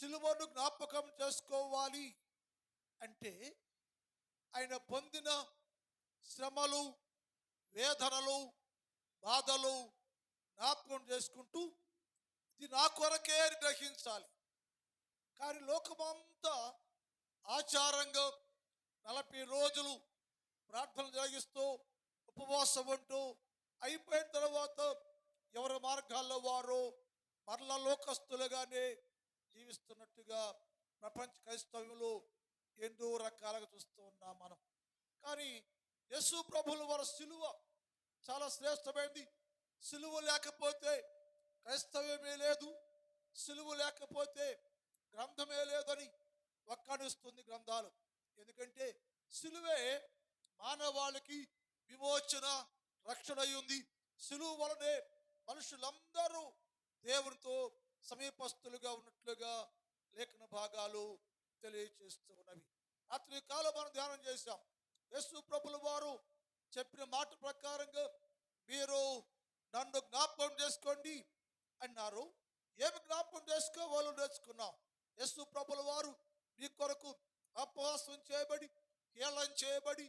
సిలువను జ్ఞాపకం చేసుకోవాలి అంటే ఆయన పొందిన శ్రమలు వేదనలు బాధలు జ్ఞాపకం చేసుకుంటూ ఇది నా కొరకే అని గ్రహించాలి. కానీ లోకమంతా ఆచారంగా నలభై రోజులు ప్రార్థన జరిగిస్తూ ఉపవాసం ఉంటూ అయిపోయిన తర్వాత ఎవరి మార్గాల్లో వారు మరల లోకస్తులుగానే జీవిస్తున్నట్టుగా ప్రపంచ క్రైస్తవ్యంలో ఎన్నో రకాలుగా చూస్తూ ఉన్నాం మనం. కానీ యేసు ప్రభుల వారి సిలువ చాలా శ్రేష్టమైనది సిలువ లేకపోతే క్రైస్తవ్యమే లేదు. సిలువ లేకపోతే గ్రంథమే లేదని వక్కానిస్తుంది గ్రంథాలు. ఎందుకంటే సిలువే మానవాళికి విమోచన రక్షణ అయి ఉంది. సిలువ వలనే మనుషులందరూ దేవునితో సమీపస్తులుగా ఉన్నట్లుగా లేఖన భాగాలు తెలియచేస్తూ ఉన్నవి. రాత్రి కాలం మనం ధ్యానం చేశాం. యేసు ప్రభుల వారు చెప్పిన మాట ప్రకారంగా మీరు నన్ను జ్ఞాపకం చేసుకోండి అన్నారు. ఏమి జ్ఞాపకం చేసుకోవాలో నేర్చుకున్నాం. యేసు ప్రభుల వారు మీ కొరకు అపవాసం చేయబడి హేళన చేయబడి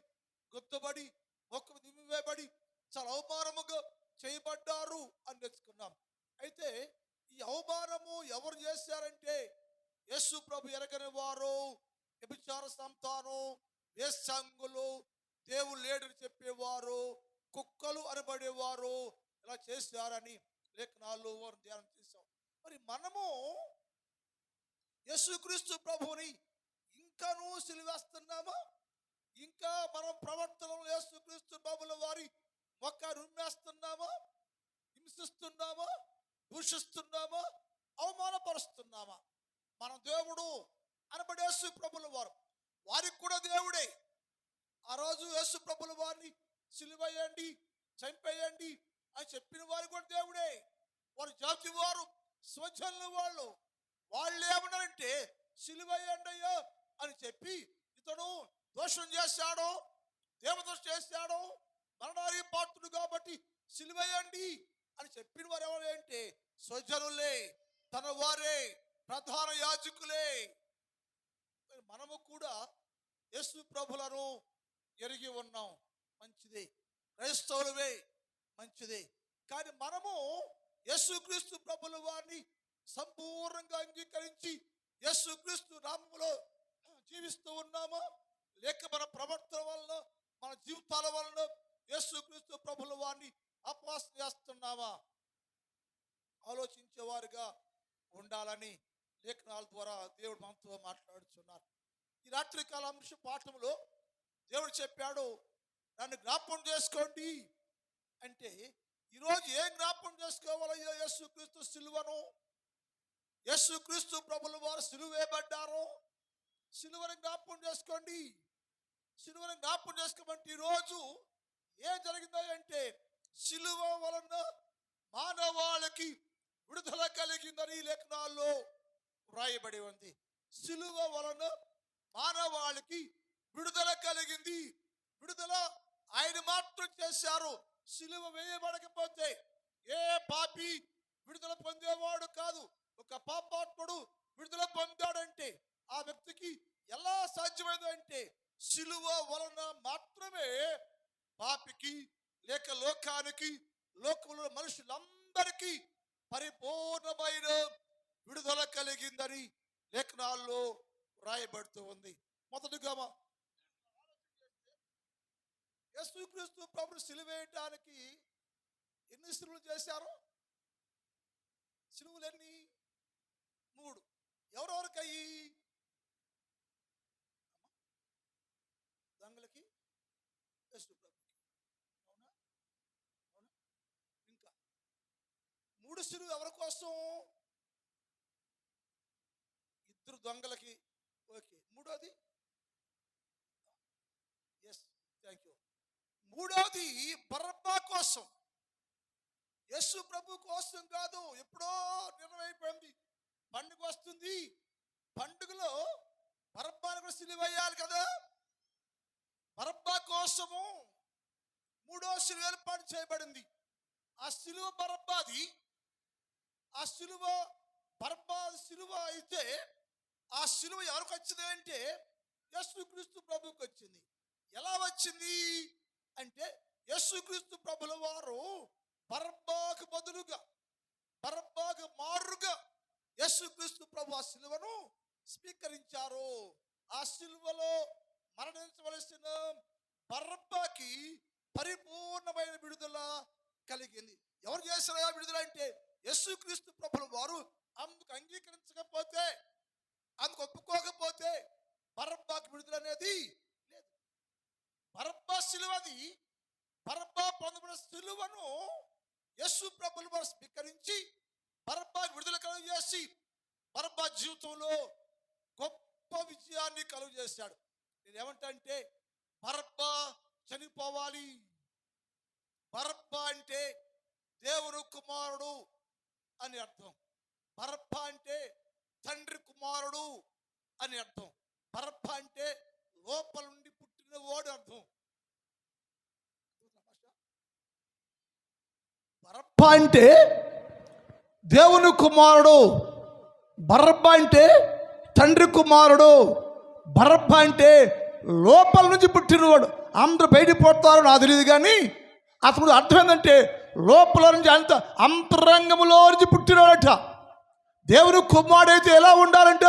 గుర్తుబడి మొక్క నిమ్మివేయబడి చాలా అవమానముగా చేయబడ్డారు అని నేర్చుకున్నాం. అయితే ఈ అవమానము ఎవరు చేశారంటే యేసు ప్రభు ఎరగని వారు వ్యభిచార సంతానం వేశ్యాంగులు దేవుడు లేడని చెప్పేవారు కుక్కలు అనబడేవారు ఇలా చేశారని లేఖనాల్లో వారు ధ్యానం చేశాం. మరి మనము యేసుక్రీస్తు ప్రభుని ఇంకానూ సిలివేస్తున్నామా? ఇంకా మనం ప్రవర్తనలో యేసుక్రీస్తు ప్రభుల వారి మొక్క రుమ్మేస్తున్నామా హింసిస్తున్నామా? దూషిస్తున్నామా అవమానపరుస్తున్నామా? మన దేవుడు అనబడి యేసు ప్రభుల వారు. వారికి కూడా దేవుడే. ఆ రోజు యేసు ప్రభుల వారిని సిలువేయండి చంపేయండి అని చెప్పిన వారు కూడా దేవుడే. వారు జాతి వారు స్వచ్ఛలు వాళ్ళు. వాళ్ళు ఏమన్నారంటే సిలువేయండి అయ్యా అని చెప్పి ఇతడు దోషం చేశాడు దేవదోషం చేశాడు మరణానికి పాత్రుడు కాబట్టి సిలువేయండి అని చెప్పిన వారు ఎవరంటే స్వజనులే తన వారే ప్రధాన యాజకులే. మనము కూడా యేసు ప్రభులను ఎరిగి ఉన్నాం. మంచిదే. క్రైస్తవులవే మంచిదే. కానీ మనము యేసుక్రీస్తు ప్రభుల వారిని సంపూర్ణంగా అంగీకరించి యేసుక్రీస్తు నామములో జీవిస్తూ ఉన్నామా? లేక మన ప్రవర్తన వలన మన జీవితాల వలన యేసుక్రీస్తు ప్రభుల వారిని అపవాసం చేస్తున్నావా ఆలోచించేవారుగా ఉండాలని లేఖనాల ద్వారా దేవుడు మనతో మాట్లాడుతున్నారు ఈ రాత్రికాల అంశ పాఠంలో దేవుడు చెప్పాడు నన్ను జ్ఞాపకం చేసుకోండి అంటే ఈరోజు ఏం జ్ఞాపకం చేసుకోవాలయ్యో? యేసుక్రీస్తు సిలువను. యేసుక్రీస్తు ప్రభుల వారు సిలువేయబడ్డారు. సిలువను జ్ఞాపకం చేసుకోండి. సిలువను జ్ఞాపకం చేసుకోమంటే ఈరోజు ఏం జరిగిందో అంటే సిలువ వలన మానవాళికి విడుదల కలిగిందని లేఖనాల్లో వ్రాయబడి ఉంది. సిలువ వలన మానవాళికి విడుదల కలిగింది. విడుదల ఆయన మాత్రం చేశారు. సిలువ వేయబడకపోతే ఏ పాపి విడుదల పొందేవాడు కాదు. ఒక పాపాత్ముడు విడుదల పొందాడంటే ఆ వ్యక్తికి ఎలా సాధ్యమైందంటే సిలువ వలన మాత్రమే పాపికి లేక లోకానికి లోకంలో మనుషులందరికీ పరిపూర్ణమైన విడుదల కలిగిందని లేఖనాల్లో రాయబడుతూ ఉంది. మొదటిగా యేసుక్రీస్తు ప్రభు సిలువేయటానికి ఎన్ని సిలువులు చేశారు? సిలువులన్నీ? మూడు. ఎవరెవరికయ్యి అమ్మా? దొంగలకి యేసు ప్రభుకి అవునా అవునా ఇంకా మూడు సిలువ ఎవరి కోసం? ఇద్దరు దొంగలకి. ఓకే. మూడోది? ఎస్ థ్యాంక్ యూ మూడోది బరబ్బా కోసం. యస్సు ప్రభు కోసం కాదు ఎప్పుడో నిర్ణయమైపోయింది. పండుగ వస్తుంది. పండుగలో బరబ్బాను కూడా సిలువేయాలి కదా? బరబ్బా కోసము మూడో సిలువ ఏర్పాటు చేయబడింది. ఆ సిలువ బరబ్బాది ఆ సిలువ బర్బాద్ సిలువ అయితే ఆ సులువ ఎవరికి వచ్చింది అంటే యేసుక్రీస్తు ప్రభుకి వచ్చింది. ఎలా వచ్చింది? అంటే యేసుక్రీస్తు ప్రభుల వారు బర్బాకు బదులుగా బర్బాకు మారుగా యేసుక్రీస్తు ప్రభు ఆ సిలువను స్వీకరించారు. ఆ సిలువలో మరణించవలసిన బర్బాకి పరిపూర్ణమైన విడుదల కలిగింది. ఎవరు చేశారు ఆ విడుదల అంటే యేసుక్రీస్తు ప్రభుల వారు అందుకు అంగీకరించకపోతే అందుకు ఒప్పుకోకపోతే బరబ్బాకి విడుదల అనేది లేదు బరబ్బా సిలువది బరబ్బా పొందబడిన సిలువను యేసు ప్రభులు వారు స్వీకరించి బరబ్బాకి విడుదల కలుగు చేసి బరబ్బా జీవితంలో గొప్ప విజయాన్ని కలుగు చేశాడు. నేను అంటే బరబ్బా చనిపోవాలి. బరబ్బా అంటే దేవుడు కుమారుడు అని అర్థం. బర్ప అంటే తండ్రి కుమారుడు అని అర్థం. బర్ప అంటే లోపల నుండి పుట్టిన వాడు అర్థం. బర్ప అంటే దేవుని కుమారుడు. బరబ్బ అంటే తండ్రి కుమారుడు. బరబ్బ అంటే లోపల నుంచి పుట్టినవాడు. అందరూ బయటికి పోతారు నాకు తెలియదు కానీ అతను అర్థం ఏంటంటే లోపల నుంచి అంత అంతరంగములో నుంచి పుట్టినాడట. దేవుని కుమారుడైతే ఎలా ఉండాలంట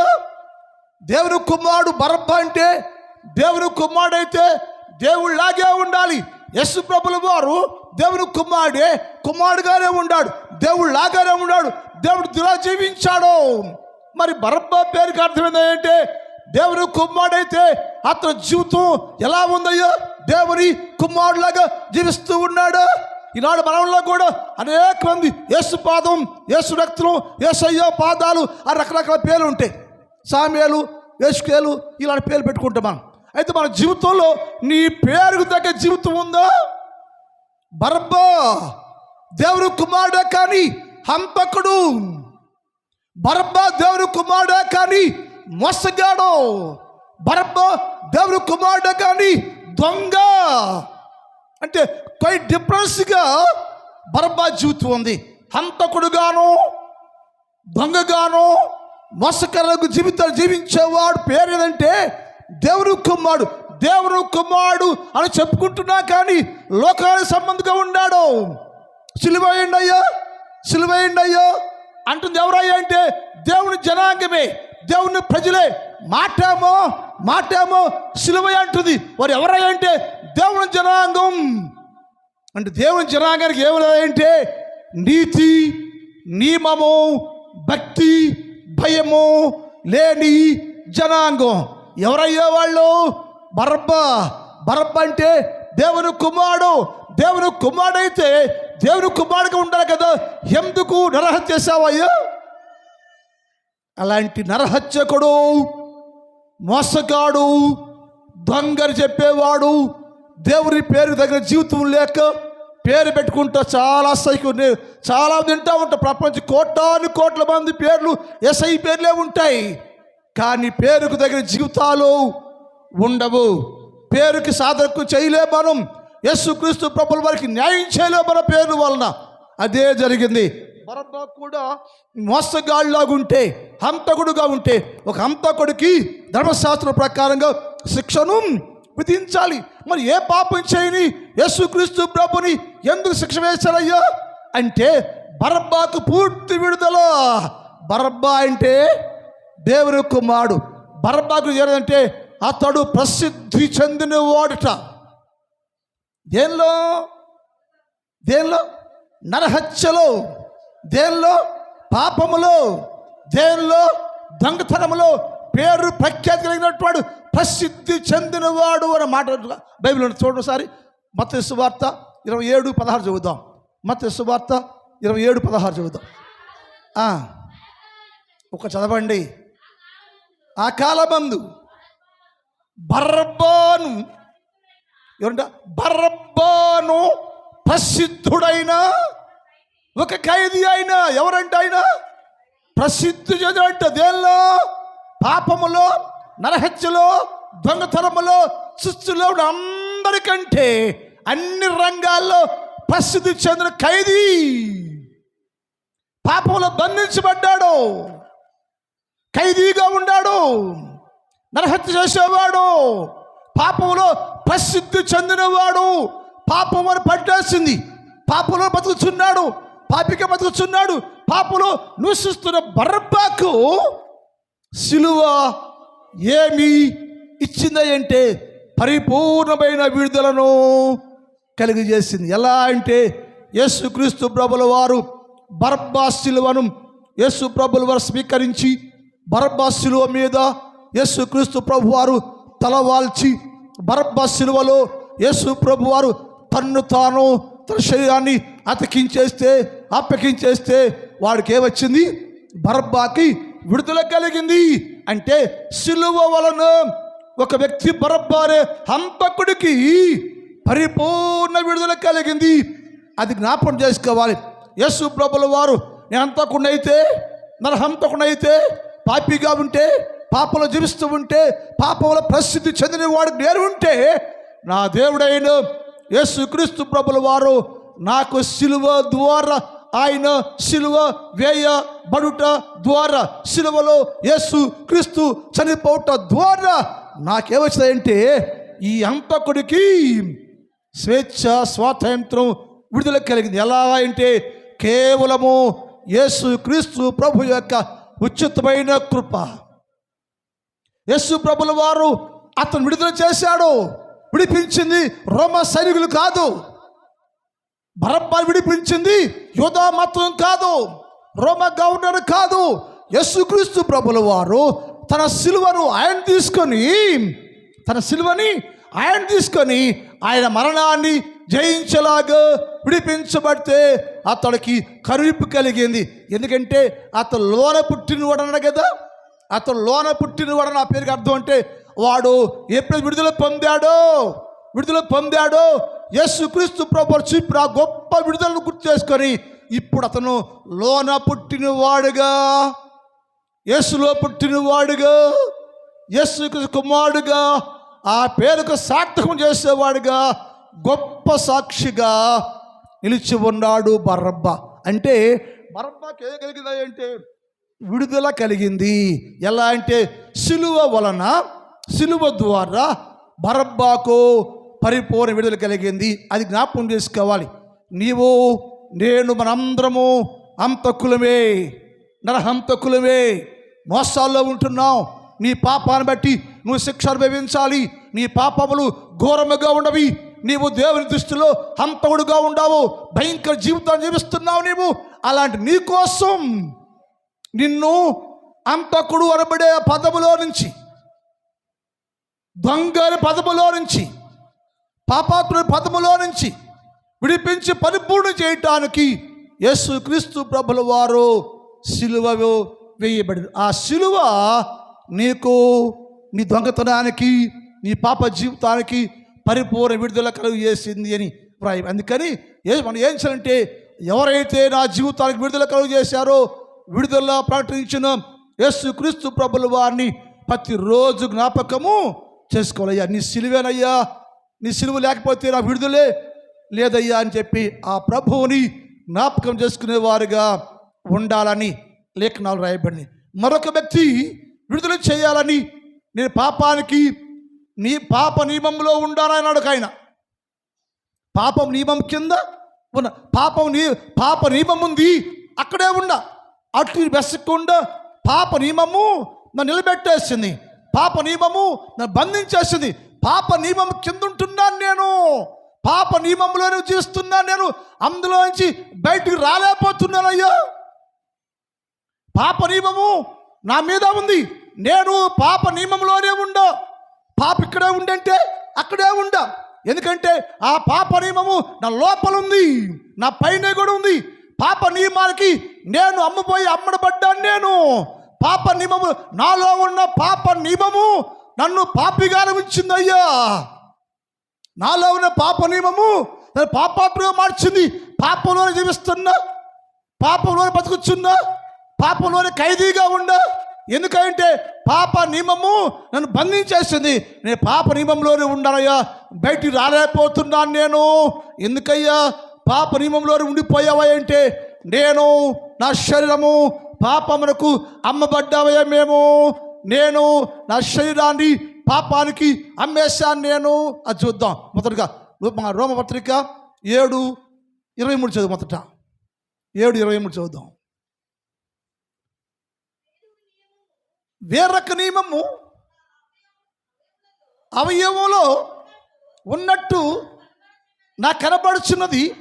దేవుని కుమారుడు బరబ్బ అంటే దేవుని కుమారుడైతే దేవుళ్ళలాగే ఉండాలి. యశు ప్రభుల వారు దేవుని కుమారుడే కుమారుడుగానే ఉన్నాడు దేవుడు లాగానే ఉన్నాడు దేవుడు దురా జీవించాడు. మరి బరబ్బ పేరుకి అర్థం ఏంటంటే దేవుని కుమారుడైతే అతని జీవితం ఎలా ఉందయ్యో దేవుని కుమారులాగా జీవిస్తూ ఉన్నాడు. ఈనాడు మనంలో కూడా అనేక మంది యేసు పాదం యేసు రక్తం యేసయ్యో పాదాలు ఆ రకరకాల పేర్లు ఉంటాయి. సామ్యాలు యేసుకేలు ఇలాంటి పేర్లు పెట్టుకుంటాం మనం. అయితే మన జీవితంలో నీ పేరుకు తగ్గ జీవితం ఉందా? బర్బా దేవుడు కుమారుడే కానీ హంపకుడు బరబ్బా దేవుడు కుమారుడే కానీ మోసగాడు. బర్బా దేవుడు కుమారుడే కానీ దొంగ. అంటే క్వైట్ డిఫరెన్స్గా బర్బా జీవితం ఉంది హంతకుడుగాను దొంగగాను మోసకరకు జీవితాలు జీవించేవాడు పేరు ఏదంటే దేవుని కుమారుడు. దేవుని కుమారుడు అని చెప్పుకుంటున్నా కానీ లోకానికి సంబంధంగా ఉన్నాడు సిలువయండి అయ్యా సిలువయండి అయ్యా అంటుంది ఎవరయ్యా అంటే దేవుని జనాంగమే దేవుని ప్రజలే. మాటేమో మాటామో సిలువ అంటుంది. వారు ఎవరై అంటే దేవుని జనాంగం. అంటే దేవుని జనాంగానికి ఏమిటంటే నీతి నియమము భక్తి భయము లేని జనాంగం. ఎవరయ్యే వాళ్ళు? బరబ్బ. బరబ్బ అంటే దేవుని కుమారుడు. దేవుని కుమారుడైతే దేవుని కుమారుడుగా ఉండాలి కదా. ఎందుకు నరహత్య చేసావయ్యా అలాంటి నరహత్యకుడు మోసగాడు దొంగలు చెప్పేవాడు దేవుని పేరు దగ్గర జీవితం లేక పేరు పెట్టుకుంటా చాలా సైకు చాలా తింటా ఉంటా ప్రపంచ కోటాను కోట్ల మంది పేర్లు ఎస్ఐ పేర్లే ఉంటాయి. కానీ పేరుకు దగ్గర జీవితాలు ఉండవు. పేరుకి సాధకు చేయలే మనం. యేసుక్రీస్తు ప్రభుల వారికి న్యాయం చేయలే మన పేరు వలన. అదే జరిగింది. బరబ్బా కూడా మోసగాళ్ళలాగా ఉంటే హంతకుడుగా ఉంటే ఒక హంతకుడికి ధర్మశాస్త్రం ప్రకారంగా శిక్షను విధించాలి. మరి ఏ పాపం చేయని యేసుక్రీస్తు ప్రభుని ఎందుకు శిక్ష వేశారయ్యా? అంటే బరబ్బాకు పూర్తి విడుదల. బరబ్బా అంటే దేవుని కుమారుడు. బరబ్బాకు ఏదంటే అతడు ప్రసిద్ధి చెందిన వాడట దేనిలో? దేనిలో? నరహత్యలో. దేనిలో పాపములో దేనిలో దొంగతనములో పేరు ప్రఖ్యాతి కలిగినటువంటి ప్రసిద్ధి చెందినవాడు అనే మాట బైబిల్ చూడండి ఒకసారి. మత సువార్త ఇరవై ఏడు పదహారు చదువుదాం. మత సువార్త ఇరవై ఏడు పదహారు చదువుదాం. ఒక చదవండి. ఆ కాలమందు బర్బాను ఎవరంట? బర్బాను ప్రసిద్ధుడైన ఒక ఖైదీ అయినా ఎవరంటే ఆయన ప్రసిద్ధి చెందినట్టు దేనిలో? పాపములో నరహత్యలో దొంగతనములో సుస్తులో అందరికంటే అన్ని రంగాల్లో ప్రసిద్ధి చెందిన ఖైదీ. పాపంలో బంధించబడ్డాడు. ఖైదీగా ఉన్నాడు నరహత్య చేసేవాడు. పాపంలో ప్రసిద్ధి చెందినవాడు. పాపం అని పట్టేసింది పాపంలో బతుకుచున్నాడు పాపిక బతుకుచున్నాడు పాపంలో నివసిస్తున్న బర్రబాకు సిలువ ఏమి ఇచ్చిందంటే పరిపూర్ణమైన విడుదలను కలిగజేసింది. ఎలా అంటే యేసుక్రీస్తు ప్రభుల వారు బర్బా సిలువను యేసు ప్రభుల వారు స్వీకరించి బర్బా సిలువ మీద యేసుక్రీస్తు ప్రభు వారు తలవాల్చి బర్బా సిలువలో యేసు ప్రభు వారు తన్ను తాను తన శరీరాన్ని అతికించేస్తే అప్పకించేస్తే వాడికి ఏమొచ్చింది బరబ్బాకి విడుదల కలిగింది. అంటే సిలువ వలన ఒక వ్యక్తి బరబ్బారే హంతకుడికి పరిపూర్ణ విడుదల కలిగింది. అది జ్ఞాపకం చేసుకోవాలి. యస్సు ప్రభుల వారు నేను హంతకుండైతే నర హంతకుండైతే పాపిగా ఉంటే పాపలో జీవిస్తూ ఉంటే పాపంలో ప్రసిద్ధి చెందిన వాడు నేను ఉంటే నా దేవుడైన యేసుక్రీస్తు ప్రభుల వారు నాకు సిలువ ద్వారా ఆయన సిలువ వేయబడుట ద్వారా సిలువలో యేసు క్రీస్తు చనిపోవట ద్వారా నాకేమొచ్చిందంటే ఈ అంతకుడికి స్వేచ్ఛ స్వాతంత్రం విడుదల కలిగింది. ఎలా అంటే కేవలము యేసు క్రీస్తు ప్రభు యొక్క ఉచితమైన కృప. యేసు ప్రభుల వారు అతను విడుదల చేశాడు. విడిపించింది రోమ సైనికులు కాదు. బరబ్బాలు విడిపించింది. యోధా మతం కాదు రోమ గవర్నర్ కాదు యస్సుక్రీస్తు ప్రభుల వారు తన సిలువను ఆయన తీసుకొని తన సిలువని ఆయన తీసుకొని ఆయన మరణాన్ని జయించేలాగా విడిపించబడితే అతడికి కరువిప్పు కలిగింది. ఎందుకంటే అతను లోన పుట్టినవాడు అన్నాడు కదా? అతను లోన పుట్టినవాడు నా పేరుకి అర్థం అంటే వాడు ఎప్పుడు విడుదల పొందాడో విడుదల పొందాడో యేసుక్రీస్తు ప్రభు చూపిన ఆ గొప్ప విడుదలను గుర్తు చేసుకొని ఇప్పుడు అతను లోన పుట్టినవాడుగా యేసులో పుట్టినవాడుగా యేసు కుమారుడుగా. ఆ పేరుకు సార్థకం చేసేవాడుగా. గొప్ప సాక్షిగా నిలిచి ఉన్నాడు బర్రబ్బ. అంటే బర్రబ్బకి ఏం కలిగింది అంటే విడుదల కలిగింది. ఎలా అంటే సిలువ వలన సిలువ ద్వారా బరబ్బాకు పరిపూర్ణ విడుదల కలిగింది. అది జ్ఞాపకం చేసుకోవాలి. నీవు నేను మనందరము హంతకులమే నరహంతకులమే. మోసాల్లో ఉంటున్నావు. నీ పాపాన్ని బట్టి నువ్వు శిక్ష అనుభవించాలి. నీ పాపములు ఘోరముగా ఉండవి నీవు దేవుని దృష్టిలో హంతకుడుగా ఉండవు. భయంకర జీవితాన్ని జీవిస్తున్నావు నీవు. అలాంటి నీ కోసం నిన్ను అంతకుడు అనబడే పదములో నుంచి దొంగని పదములో నుంచి పాపాత్రుడి పదములో నుంచి విడిపించి పరిపూర్ణ చేయటానికి యేసు క్రీస్తు ప్రభుల వారు సిలువ వేయబడి ఆ సిలువ నీకు నీ దొంగతనానికి నీ పాప జీవితానికి పరిపూర్ణ విడుదల కలుగు చేసింది అని వ్రాయి అందుకని ఏ మనం ఏం చేయాలంటే ఎవరైతే నా జీవితానికి విడుదల కలుగు చేశారో విడుదల ప్రకటించిన యేసు క్రీస్తు ప్రభుల వారిని ప్రతిరోజు జ్ఞాపకము చేసుకోవాలయ్యా. నీ సిలువేనయ్యా నీ సిలువ లేకపోతే నా విడుదలే లేదయ్యా అని చెప్పి ఆ ప్రభువుని జ్ఞాపకం చేసుకునేవారుగా ఉండాలని లేఖనాలు రాయబడింది మరొక వ్యక్తి విడుదల చేయాలని నేను పాపానికి నీ పాప నియమంలో ఉండాలన్నాడు ఆయన. పాపం నియమం కింద ఉన్న పాపం నీ పాప నియమం ఉంది అక్కడే ఉండ. అటు వెసకుండా పాప నియమము నన్ను నిలబెట్టేసింది. పాప నియమము నన్ను బంధించేసింది. పాప నియమం కింద ఉంటున్నాను నేను. పాప నియమంలోనే జీవిస్తున్నాను నేను. అందులోంచి బయటికి రాలేకపోతున్నానయ్యా పాప నియమము నా మీద ఉంది. నేను పాప నియమంలోనే ఉండా. పాప ఇక్కడే ఉండంటే అక్కడే ఉండా. ఎందుకంటే ఆ పాప నియమము నా లోపల ఉంది. నా పైన కూడా ఉంది. పాప నియమాలకి నేను అమ్మపోయి అమ్మడబడ్డాను నేను. పాప నియమము నాలో ఉన్న పాప నియమము నన్ను పాపిగానే ఉంచిందయ్యా నాలో ఉన్న పాప నియమము నన్ను పాపాత్మగా మార్చింది. పాపంలోనే జీవిస్తున్నా పాపంలోనే బతుకుచున్నా పాపంలోనే ఖైదీగా ఉండా. ఎందుకంటే పాప నియమము నన్ను బంధించేసింది నేను పాప నియమంలోనే ఉండాలయ్యా. బయటికి రాలేకపోతున్నాను నేను. ఎందుకయ్యా? పాప నియమంలోనే ఉండిపోయావా అంటే నేను నా శరీరము పాపమునకు అమ్మబడ్డావయ్యా మేము. నేను నా శరీరాన్ని పాపానికి అమ్మేశాను. నేను అది చూద్దాం. మొదటగా మా రోమపత్రిక ఏడు ఇరవై మూడు చదువు మొదట. ఏడు ఇరవై మూడు చదువుదాం. వేరొక నియమము అవయవంలో ఉన్నట్టు నాకు కనబడుచున్నది.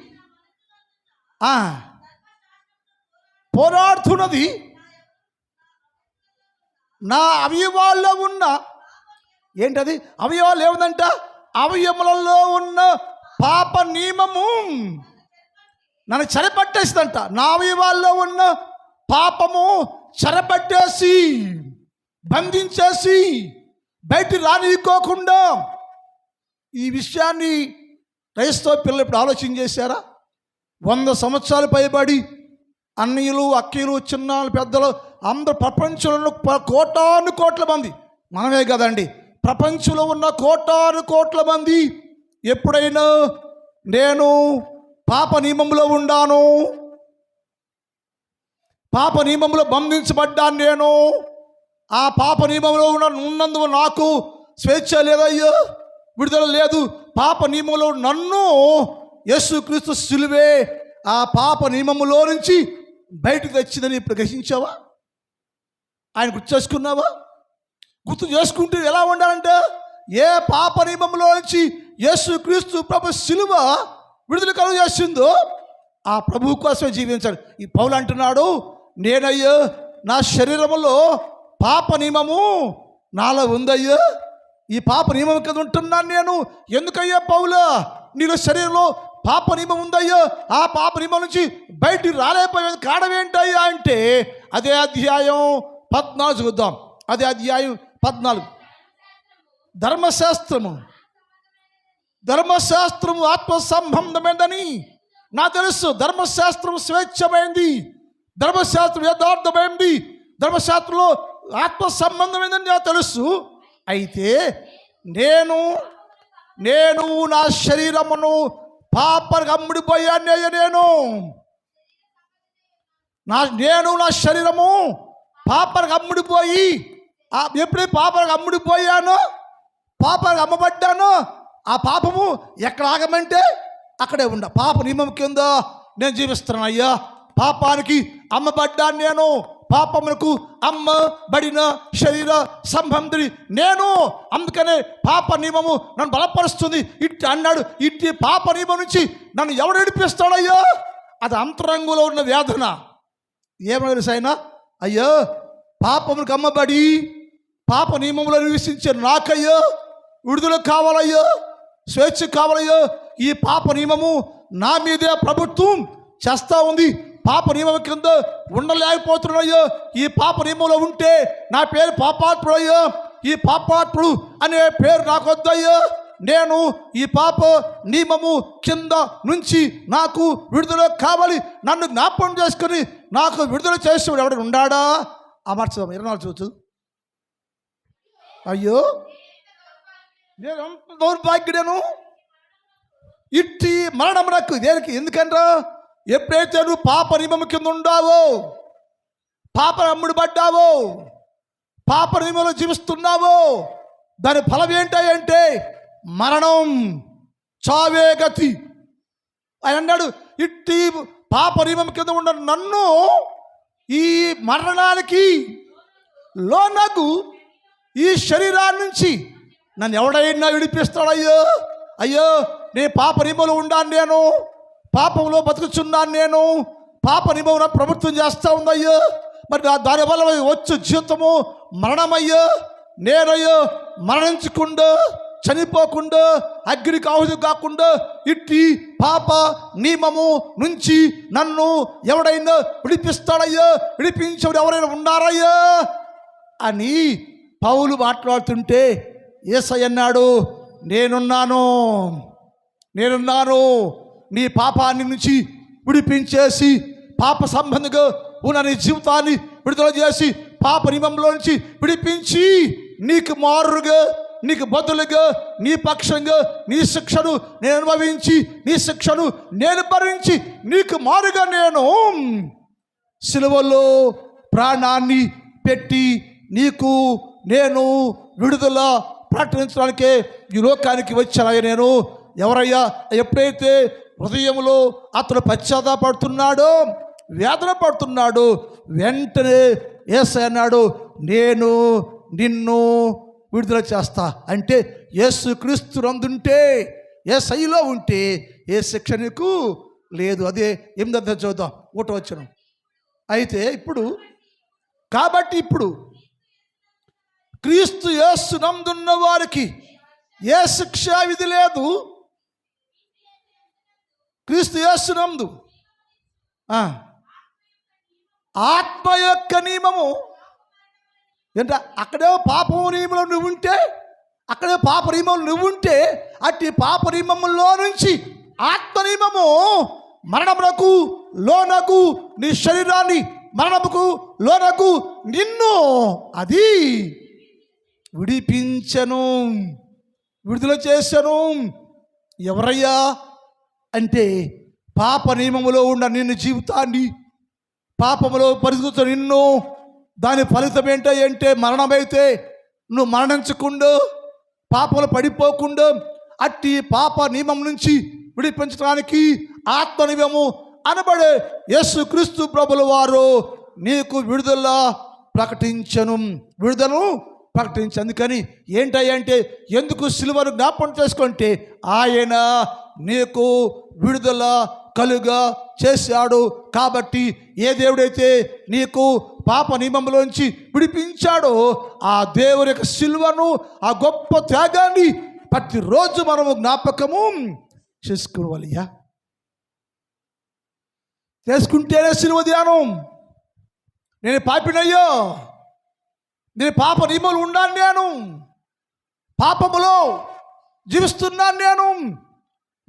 పోరాడుతున్నది నా అవయవాల్లో ఉన్న ఏంటది? అవయవాలు ఏముందంట? అవయములలో ఉన్న పాప నియమము నన్ను చెరపట్టేసిందంట. నా అవయవాల్లో ఉన్న పాపము చెరపట్టేసి బంధించేసి బయట రానికోకుండా ఈ విషయాన్ని క్రైస్తవ పిల్లలు ఇప్పుడు ఆలోచన చేశారా? వంద సంవత్సరాలు పైబడి అన్నయ్యలు అక్కయ్యలు చిన్నాళ్ళు పెద్దలు అందరు ప్రపంచంలో కోటాను కోట్ల మంది. మనమే కదండి. ప్రపంచంలో ఉన్న కోటాను కోట్ల మంది. ఎప్పుడైనా నేను పాప నియమంలో ఉండాను? పాప నియమంలో బంధించబడ్డాను నేను? ఆ పాప నియమంలో ఉన్న ఉన్నందుకు నాకు స్వేచ్ఛ లేదయ్యో విడుదల లేదు. పాప నియమంలో నన్ను యేసుక్రీస్తు సిలువే ఆ పాప నియమములో నుంచి బయటకు తెచ్చిందని ఇప్పుడు గ్రహించావా? ఆయన గుర్తు చేసుకున్నావా? గుర్తు చేసుకుంటే ఎలా ఉండాలంటే ఏ పాప నియమంలో నుంచి యేసుక్రీస్తు ప్రభు సిలువ విడుదల కలుగు చేసిందో ఆ ప్రభువు కోసమే జీవించాలి ఈ పౌలు అంటున్నాడు నేనయ్యో నా శరీరంలో పాప నియమము నాలో ఉందయ్యో. ఈ పాప నియమం కింద ఉంటున్నాను నేను. ఎందుకయ్యా పౌల? నీలో శరీరంలో పాప నియమం ఉందయ్యో ఆ పాప నుంచి బయటికి రాలేకపోయేది కారణం ఏంటయ్యా అంటే అదే అధ్యాయం పద్నాలుగు చూద్దాం. అదే అధ్యాయం పద్నాలుగు. ధర్మశాస్త్రము. ధర్మశాస్త్రము ఆత్మ సంబంధమైందని నా తెలుసు. ధర్మశాస్త్రం స్వేచ్ఛమైంది. ధర్మశాస్త్రం యథార్థమైంది. ధర్మశాస్త్రంలో ఆత్మ సంబంధమైందని నాకు తెలుసు. అయితే నేను నేను నా శరీరమును పాపరికి అమ్ముడిపోయాను నేను. నా నేను నా శరీరము పాపరికి అమ్ముడిపోయి ఆ ఎప్పుడైతే పాపరికి అమ్ముడిపోయానో పాపానికి అమ్మబడ్డాను ఆ పాపము ఎక్కడ ఆగమంటే అక్కడే ఉండ. పాప నియమం కింద నేను జీవిస్తున్నాను అయ్యా పాపానికి అమ్మబడ్డాను నేను. పాపమునకు అమ్మబడిన శరీర సంబంధుని నేను. అందుకనే పాప నియమము నన్ను బలపరుస్తుంది. ఇట్టి అన్నాడు ఇట్టి పాప నియమం నుంచి నన్ను ఎవడు నడిపిస్తాడయ్యో? అది అంతరంగంలో ఉన్న వేదన. ఏమో తెలుసు అయ్యో పాపమునకు అమ్మబడి పాప నియమంలో నివసించే నాకయ్యో విడుదల కావాలయ్యో స్వేచ్ఛ కావాలయ్యో. ఈ పాప నియమము నా మీదే ప్రభుత్వం చేస్తా ఉంది. పాప నియమం కింద ఉండలేకపోతున్నాయో ఈ పాప నియమంలో ఉంటే నా పేరు పాపాత్ముడు అయ్యో ఈ పాపాత్ముడు అనే పేరు నాకు వద్దయ్యో నేను ఈ పాప నియమము కింద నుంచి నాకు విడుదల కావాలి. నన్ను జ్ఞాపకం చేసుకొని నాకు విడుదల చేసేవాడు ఎవడు ఉండాడా అమర్చదాం ఇరవై నాలుగు చూచు అయ్యో నేను ఎంత దౌర్భాగ్యుడను? ఇట్టి మరణం నాకు దేనికి ఎందుకంటా ఎప్పుడైతే నువ్వు పాప నియమం కింద ఉండావో పాప అమ్ముడు పడ్డావో పాప నియమంలో జీవిస్తున్నావో దాని ఫలం ఏంటంటే మరణం చావే గతి. ఆయన అన్నాడు ఇట్టి పాప నియమం కింద ఉన్న నన్ను ఈ మరణానికి లోనకు ఈ శరీరాన్ని నుంచి నన్ను ఎవడైనా విడిపిస్తాడయ్యో? అయ్యో నేను పాప నియమంలో ఉండాను నేను. పాపంలో బతుకుచున్నాను నేను. పాప నియమం ప్రభుత్వం చేస్తూ ఉందయ్యో. మరి దానివల్ల వచ్చు జీవితము మరణమయ్యో. నేనయ్యో మరణించకుండా చనిపోకుండా అగ్నికి ఆహుతి కాకుండా ఇట్టి పాప నియమము నుంచి నన్ను ఎవడైనా విడిపిస్తాడయ్యో? విడిపించేవాడు ఎవరైనా ఉన్నారయ్యో? అని పౌలు మాట్లాడుతుంటే ఏసై అన్నాడు నేనున్నాను. నేనున్నాను. నీ పాపాన్ని నుంచి విడిపించేసి పాప సంబంధంగా ఉన్న నీ జీవితాన్ని విడుదల చేసి పాప నియమంలో నుంచి విడిపించి నీకు మారుగా నీకు బదులుగా నీ పక్షంగా నీ శిక్షను నేను అనుభవించి నీ శిక్షను నేను భరించి నీకు మారుగా నేను సిలువలో ప్రాణాన్ని పెట్టి నీకు నేను విడుదల ప్రకటించడానికే ఈ లోకానికి వచ్చానయ్యా నేను. ఎవరయ్యా? ఎప్పుడైతే హృదయంలో అతను పశ్చాత్తాపడుతున్నాడు వేదన పడుతున్నాడు వెంటనే ఏసై అన్నాడు నేను నిన్ను విడుదల చేస్తా. అంటే యేసు క్రీస్తు రందుంటే ఏ శైలో ఉంటే ఏ శిక్ష నీకు లేదు. అదే ఎనిమిది చూద్దాం ఒకటో వచ్చిన అయితే ఇప్పుడు కాబట్టి ఇప్పుడు క్రీస్తు యేసు నందున్న వారికి ఏ శిక్షా విధి లేదు క్రీస్తు యేసునందు ఆత్మ యొక్క నియమము ఏంట? అక్కడే పాపము నియమంలో నువ్వు ఉంటే అక్కడే పాప నియమంలో నువ్వు ఉంటే అట్టి పాప నియమములో నుంచి ఆత్మ నియమము మరణమునకు లోనకు నీ శరీరాన్ని మరణముకు లోనకు నిన్ను అది విడిపించను విడుదల చేశాను ఎవరయ్యా? అంటే పాప నియమములో ఉన్న నిన్ను జీవితాన్ని పాపములో పరిస్థితులు నిన్ను దాని ఫలితం ఏంటంటే మరణమైతే నువ్వు మరణించకుండా పాపములు పడిపోకుండా అట్టి పాప నియమం నుంచి విడిపించడానికి ఆత్మ నియమము అనబడే యేసు క్రీస్తు ప్రభుల వారు నీకు విడుదల ప్రకటించను. విడుదలను ప్రకటించు అందుకని ఏంటంటే ఎందుకు సిలువను జ్ఞాపకం చేసుకుంటే ఆయన నీకు విడుదల కలుగా చేశాడు. కాబట్టి ఏ దేవుడైతే నీకు పాప నియమంలోంచి విడిపించాడో ఆ దేవుని యొక్క శిల్వను ఆ గొప్ప త్యాగాన్ని ప్రతిరోజు మనము జ్ఞాపకము చేసుకోవాలయ్యా చేసుకుంటేనే సిలువ ధ్యానం నేను పాపినయ్యో నేను పాప నియమాలు ఉన్నాను నేను. పాపములో జీవిస్తున్నాను నేను.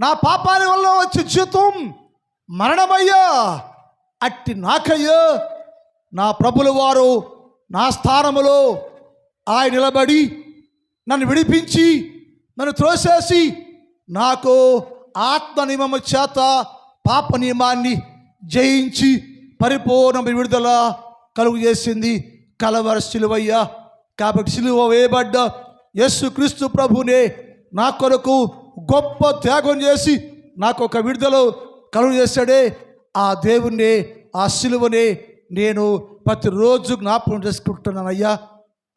నా పాపాల వల్ల వచ్చే జీతం మరణమయ్యా. అట్టి నాకయ్యా. నా ప్రభుల వారు నా స్థానములో ఆయన నిలబడి నన్ను విడిపించి నన్ను త్రోసేసి నాకు ఆత్మ నియమము చేత పాప నియమాన్ని జయించి పరిపూర్ణ విడుదల కలుగు చేసింది కలవర సిలువయ్య. కాబట్టి సిలువ వేయబడ్డ యస్సు క్రీస్తు ప్రభునే నా కొరకు గొప్ప త్యాగం చేసి నాకు ఒక విడుదల కలుగు చేశాడే. ఆ దేవుణ్ణి ఆ సిలువనే నేను ప్రతిరోజు జ్ఞాపకం చేసుకుంటున్నానయ్యా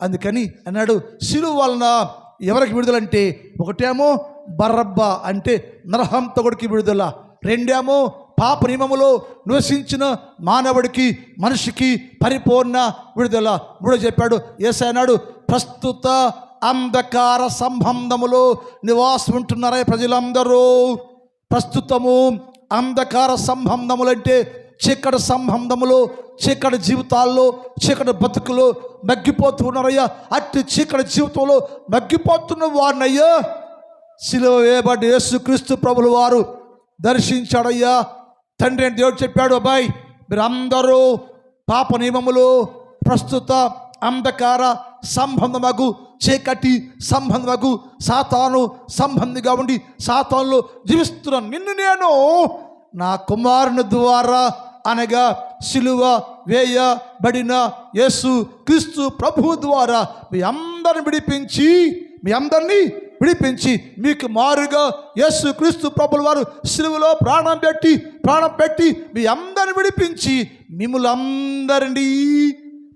అందుకని అన్నాడు శిలువ వలన ఎవరికి విడుదలంటే ఒకటేమో బర్రబ్బ అంటే నరహంతకుడికి విడుదల. రెండేమో పాప నియమములో నివసించిన మానవుడికి మనిషికి పరిపూర్ణ విడుదల. మూడో చెప్పాడు ఏసైనాడు ప్రస్తుత అంధకార సంబంధములో నివాసం ఉంటున్నారా ప్రజలందరూ. ప్రస్తుతము అంధకార సంబంధములంటే చీకటి సంబంధములో చీకటి జీవితాల్లో చీకటి బతుకులో మగ్గిపోతున్నారయ్యా. అట్టి చీకటి జీవితంలో మగ్గిపోతున్న వారినయ్యా. సిలువ వేయబడి యేసుక్రీస్తు ప్రభులు వారు దర్శించాడయ్యా. తండ్రి అని దేవుడు చెప్పాడు అబ్బాయి మీరు అందరూ పాప నియమములు ప్రస్తుత అంధకార సంబంధమగు చీకటి సంబంధకు సాతాను సంబంధిగా ఉండి సాతానులో జీవిస్తున్న నిన్ను నేను నా కుమారుని ద్వారా అనగా సిలువ వేయబడిన యేసు క్రీస్తు ప్రభు ద్వారా మీ అందరిని విడిపించి మీ అందరినీ విడిపించి మీకు మారుగా యేసు క్రీస్తు ప్రభుల వారు సిలువలో ప్రాణం పెట్టి ప్రాణం పెట్టి మీ అందరిని విడిపించి మిమ్మల్ందరినీ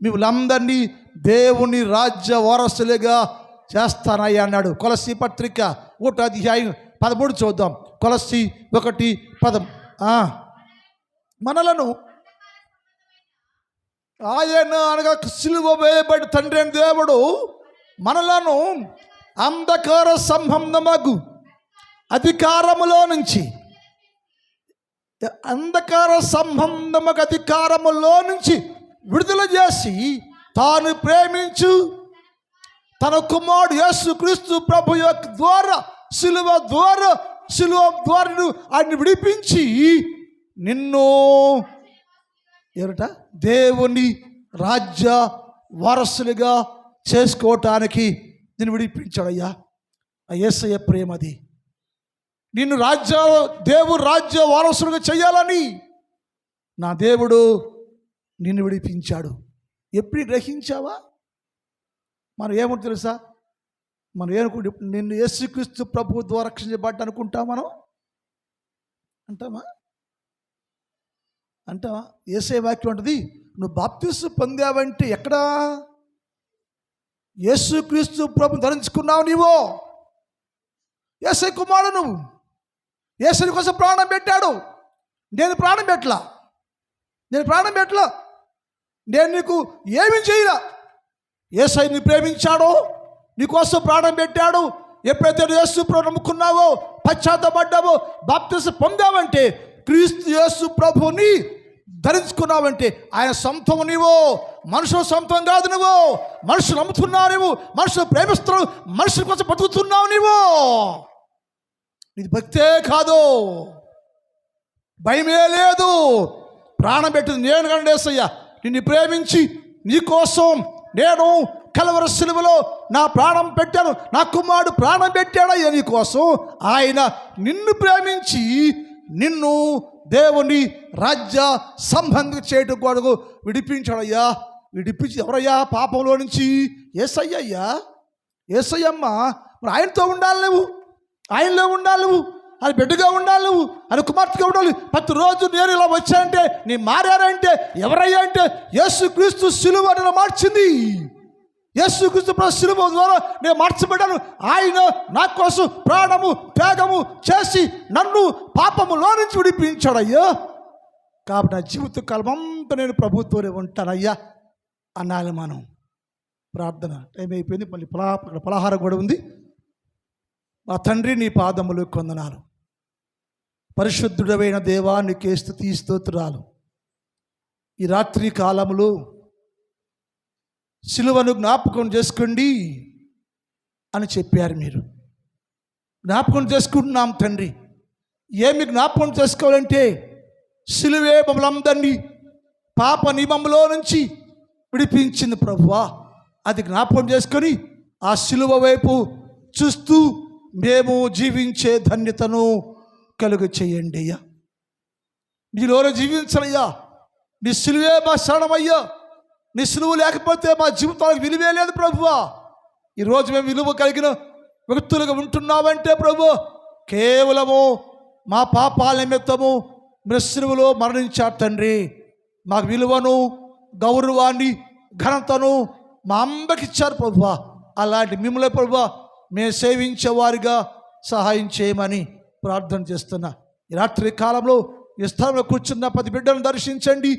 మిములందరినీ దేవుని రాజ్య వారసులుగా చేస్తానయ్యా అన్నాడు. కొలసి పత్రిక ఒకటి అధ్యాయం పదమూడు చూద్దాం. కొలసి ఒకటి పదం మనలను ఆయన అనగా సిలువ వేయబడి తండ్రి అని దేవుడు మనలను అంధకార సంబంధమగు అధికారములో నుంచి అంధకార సంబంధమగు అధికారములో నుంచి విడుదల చేసి తాను ప్రేమించు. తన కుమారుడు యేసు క్రీస్తు ప్రభు యొక్క ద్వారా సిలువ ద్వారా సిలువ ద్వారా ఆయన విడిపించి నిన్ను ఏమిట? దేవుని రాజ్య వారసులుగా చేసుకోవటానికి నేను విడిపించాడయ్యా. ఆ ప్రేమ అది. నిన్ను రాజ్య దేవుడు రాజ్య వారసులుగా చేయాలని నా దేవుడు నిన్ను విడిపించాడు. ఎప్పుడు గ్రహించావా? మనం ఏమో తెలుసా? మనం ఏమనుకుంటే నిన్ను యేసుక్రీస్తు ప్రభు ద్వారా రక్షించబడ్డ అనుకుంటాం మనం? అంటామా? అంటావా ఏసే వాక్యం ఉంటుంది నువ్వు బాప్తిస్ పొందావంటే ఎక్కడా? యేసుక్రీస్తు ప్రభు ధరించుకున్నావు నీవో? ఏసై కుమారుడు నువ్వు? ఏసై కోసం ప్రాణం పెట్టాడు? నేను ప్రాణం పెట్టలా? నేను ప్రాణం పెట్టలా? నేను నీకు ఏమి చేయలా. ఏసై నీ ప్రేమించాడో నీకోసం ప్రాణం పెట్టాడు ఎప్పుడైతే యేసు ప్రభు నమ్ముకున్నావో పశ్చాత్తపడ్డావో బాప్తిస్ పొందావంటే క్రీస్తు యేసు ప్రభుని ధరించుకున్నావంటే ఆయన సొంతం నీవో మనుషుల సొంతం కాదు నువ్వు. మనుషులు నమ్ముతున్నావు నువ్వు మనుషులు ప్రేమిస్తున్నావు మనుషుల కోసం బతుకుతున్నావు నీవు. ఇది భక్తే కాదు. భయమే లేదు. ప్రాణం పెట్టింది నేను కండేసయ్యా నిన్ను ప్రేమించి నీకోసం నేను కలవర సిలువలో నా ప్రాణం పెట్టాను నా కుమారుడు ప్రాణం పెట్టాడయ్యా నీకోసం ఆయన నిన్ను ప్రేమించి నిన్ను దేవుని రాజ్య సంబంధం చేయటం కొరకు విడిపించాడయ్యా. విడిపించి ఎవరయ్యా? పాపంలో నుంచి ఏసయ్యయ్యా ఏసయ్యమ్మ మరి ఆయనతో ఉండాలి నువ్వు. ఆయనలో ఉండాలి నువ్వు. అది బిడ్డగా ఉండాలి నువ్వు. అది కుమార్తెగా ఉండాలి. ప్రతిరోజు నేను ఇలా వచ్చానంటే నీ మారానంటే ఎవరయ్యా అంటే యేసు క్రీస్తు సిలువ మార్చింది. యేసు క్రీస్తు సిలువ ద్వారా నేను మార్చబడ్డాను. ఆయన నా కోసం ప్రాణము త్యాగము చేసి నన్ను పాపములో నుంచి విడిపించాడయ్యా. కాబట్టి నా జీవిత కాలం అంతా నేను ప్రభుత్వనే ఉంటానయ్యా అన్నాలి మనం. ప్రార్థన టైం అయిపోయింది. మళ్ళీ పలా పలహారం కూడా ఉంది. మా తండ్రి నీ పాదములు కొందనాలు పరిశుద్ధుడమైన దేవాన్ని కేస్తు స్థుతి స్తోత్రాలు. ఈ రాత్రి కాలములో సిలువను జ్ఞాపకం చేసుకోండి అని చెప్పారు మీరు. జ్ఞాపకం చేసుకుంటున్నాం తండ్రి. ఏమి జ్ఞాపకం చేసుకోవాలంటే సిలువే మమ్మల్ని పాప నియమంలో నుంచి విడిపించింది ప్రభువా. అది జ్ఞాపకం చేసుకొని ఆ సిలువ వైపు చూస్తూ మేము జీవించే ధన్యతను కలుగు చేయండి అయ్యా. నీలోనే జీవించాలయ్యా నీ సులువే మా శరణమయ్యా. నీ సులువు లేకపోతే మా జీవితానికి విలువే లేదు ప్రభువా. ఈరోజు మేము విలువ కలిగిన వ్యక్తులుగా ఉంటున్నామంటే ప్రభు కేవలము మా పాపాల నిమిత్తము మిశ్రువులో మరణించారు తండ్రి. మాకు విలువను గౌరవాన్ని ఘనతను మా అమ్మకి ఇచ్చారు ప్రభువా. అలాంటి మిమ్మల్ని ప్రభువా మేము సేవించే వారిగా సహాయం చేయమని ప్రార్థన చేస్తున్నా. ఈ రాత్రి కాలంలో ఈ స్థలంలో కూర్చున్న పది బిడ్డలను దర్శించండి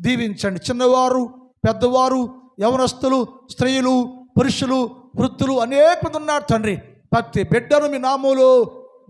దీవించండి. చిన్నవారు పెద్దవారు యవనస్తులు స్త్రీలు పురుషులు వృత్తులు అనేక మంది ఉన్నారు తండ్రి. ప్రతి బిడ్డను మీ నామములో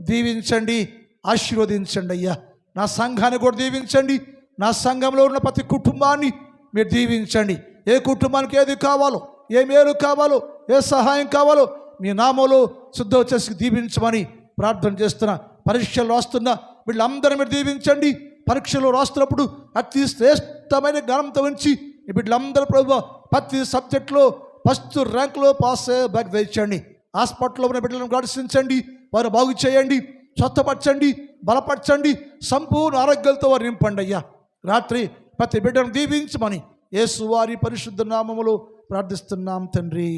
దీవించండి ఆశీర్వదించండి అయ్యా. నా సంఘాన్ని కూడా దీవించండి నా సంఘంలో ఉన్న ప్రతి కుటుంబాన్ని మీరు దీవించండి. ఏ కుటుంబానికి ఏది కావాలో ఏ మేలు కావాలో ఏ సహాయం కావాలో మీ నామంలో శుద్ధ చేసి దీవించమని ప్రార్థన చేస్తున్నా. పరీక్షలు రాస్తున్న వీళ్ళందరూ మీరు దీవించండి. పరీక్షలు రాస్తున్నప్పుడు అతి శ్రేష్టమైన జ్ఞానంతో ఉంచి వీళ్ళందరూ ప్రభు ప్రతి సబ్జెక్టులో ఫస్ట్ ర్యాంక్లో పాస్ అయ్యే బ్యాగ్ తెచ్చండి హాస్పిటల్లో ఉన్న బిడ్డలను గడిచించండి వారు బాగు చేయండి. స్వస్థపరచండి. బలపరచండి. సంపూర్ణ ఆరోగ్యాలతో వారు నింపండి అయ్యా. రాత్రి ప్రతి బిడ్డను దీవించమని యేసువారి పరిశుద్ధ నామములో ప్రార్థిస్తున్నాం తండ్రి.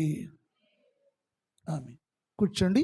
ఆమె కూర్చోండి.